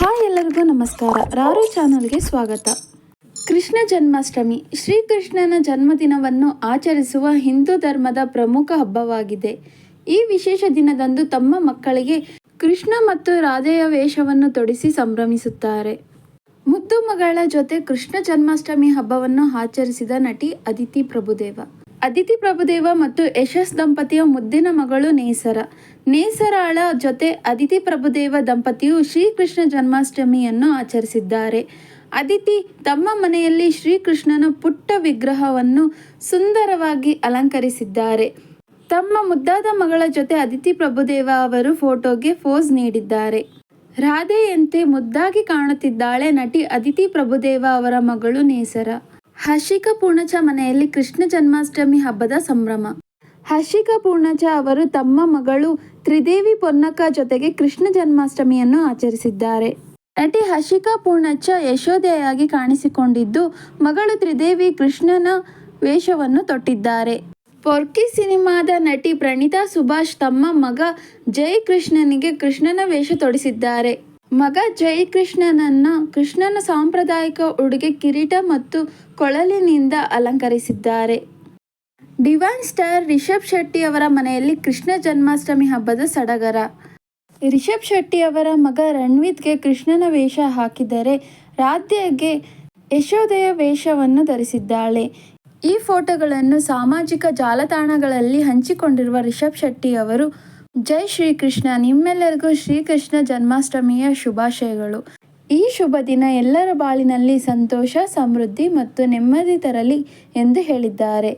Hi ಎಲ್ಲರಿಗೂ ನಮಸ್ಕಾರ. ರಾರು ಚಾನಲ್ಗೆ ಸ್ವಾಗತ. ಕೃಷ್ಣ ಜನ್ಮಾಷ್ಟಮಿ. ಶ್ರೀಕೃಷ್ಣನ ಜನ್ಮದಿನವನ್ನು ಆಚರಿಸುವ ಹಿಂದೂ ಧರ್ಮದ ಪ್ರಮುಖ ಹಬ್ಬವಾಗಿದೆ. ಈ ವಿಶೇಷ ದಿನದಂದು ತಮ್ಮ ಮಕ್ಕಳಿಗೆ ಕೃಷ್ಣ ಮತ್ತು ರಾಧೆಯ ವೇಷವನ್ನು ತೊಡಿಸಿ ಸಂಭ್ರಮಿಸುತ್ತಾರೆ. ಮುದ್ದು ಮಗಳ ಜೊತೆ ಕೃಷ್ಣ ಜನ್ಮಾಷ್ಟಮಿ ಹಬ್ಬವನ್ನು ಆಚರಿಸಿದ ನಟಿ ಅದಿತಿ ಪ್ರಭುದೇವ. ಅದಿತಿ ಪ್ರಭುದೇವ ಮತ್ತು ಯಶಸ್ ದಂಪತಿಯ ಮುದ್ದಿನ ಮಗಳು ನೇಸರ. ನೇಸರಾಳ ಜೊತೆ ಅದಿತಿ ಪ್ರಭುದೇವ ದಂಪತಿಯು ಶ್ರೀಕೃಷ್ಣ ಜನ್ಮಾಷ್ಟಮಿಯನ್ನು ಆಚರಿಸಿದ್ದಾರೆ. ಅದಿತಿ ತಮ್ಮ ಮನೆಯಲ್ಲಿ ಶ್ರೀಕೃಷ್ಣನ ಪುಟ್ಟ ವಿಗ್ರಹವನ್ನು ಸುಂದರವಾಗಿ ಅಲಂಕರಿಸಿದ್ದಾರೆ. ತಮ್ಮ ಮುದ್ದಾದ ಮಗಳ ಜೊತೆ ಅದಿತಿ ಪ್ರಭುದೇವ ಅವರು ಫೋಟೋಗೆ ಫೋಸ್ ನೀಡಿದ್ದಾರೆ. ರಾಧೆಯಂತೆ ಮುದ್ದಾಗಿ ಕಾಣುತ್ತಿದ್ದಾಳೆ ನಟಿ ಅದಿತಿ ಪ್ರಭುದೇವ ಅವರ ಮಗಳು ನೇಸರ. ಹರ್ಷಿಕಾ ಪೂರ್ಣಚ ಮನೆಯಲ್ಲಿ ಕೃಷ್ಣ ಜನ್ಮಾಷ್ಟಮಿ ಹಬ್ಬದ ಸಂಭ್ರಮ. ಹರ್ಷಿಕಾ ಪೂರ್ಣಚ ಅವರು ತಮ್ಮ ಮಗಳು ತ್ರಿದೇವಿ ಪೊನ್ನಕ್ಕ ಜೊತೆಗೆ ಕೃಷ್ಣ ಜನ್ಮಾಷ್ಟಮಿಯನ್ನು ಆಚರಿಸಿದ್ದಾರೆ. ನಟಿ ಹರ್ಷಿಕಾ ಪೂರ್ಣಚ್ಚ ಯಶೋದೆಯಾಗಿ ಕಾಣಿಸಿಕೊಂಡಿದ್ದು, ಮಗಳು ತ್ರಿದೇವಿ ಕೃಷ್ಣನ ವೇಷವನ್ನು ತೊಟ್ಟಿದ್ದಾರೆ. ಪೊರ್ಕಿ ಸಿನಿಮಾದ ನಟಿ ಪ್ರಣೀತಾ ಸುಭಾಷ್ ತಮ್ಮ ಮಗ ಜೈ ಕೃಷ್ಣನಿಗೆ ಕೃಷ್ಣನ ವೇಷ ತೊಡಿಸಿದ್ದಾರೆ. ಮಗ ಜೈ ಕೃಷ್ಣನನ್ನ ಕೃಷ್ಣನ ಸಾಂಪ್ರದಾಯಿಕ ಉಡುಗೆ ಕಿರೀಟ ಮತ್ತು ಕೊಳಲಿನಿಂದ ಅಲಂಕರಿಸಿದ್ದಾರೆ. ಡಿವೈನ್ ಸ್ಟಾರ್ ರಿಷಬ್ ಶೆಟ್ಟಿ ಅವರ ಮನೆಯಲ್ಲಿ ಕೃಷ್ಣ ಜನ್ಮಾಷ್ಟಮಿ ಹಬ್ಬದ ಸಡಗರ. ರಿಷಬ್ ಶೆಟ್ಟಿ ಅವರ ಮಗ ರಣ್ವಿತ್ಗೆ ಕೃಷ್ಣನ ವೇಷ ಹಾಕಿದರೆ ರಾಧ್ಯಗೆ ಯಶೋದೆಯ ವೇಷವನ್ನು ಧರಿಸಿದ್ದಾಳೆ. ಈ ಫೋಟೋಗಳನ್ನು ಸಾಮಾಜಿಕ ಜಾಲತಾಣಗಳಲ್ಲಿ ಹಂಚಿಕೊಂಡಿರುವ ರಿಷಬ್ ಶೆಟ್ಟಿ ಅವರು ಜೈ ಶ್ರೀಕೃಷ್ಣ. ನಿಮ್ಮೆಲ್ಲರಿಗೂ ಶ್ರೀಕೃಷ್ಣ ಜನ್ಮಾಷ್ಟಮಿಯ ಶುಭಾಶಯಗಳು. ಈ ಶುಭ ದಿನ ಎಲ್ಲರ ಬಾಳಿನಲ್ಲಿ ಸಂತೋಷ, ಸಮೃದ್ಧಿ ಮತ್ತು ನೆಮ್ಮದಿ ತರಲಿ ಎಂದು ಹೇಳಿದ್ದಾರೆ.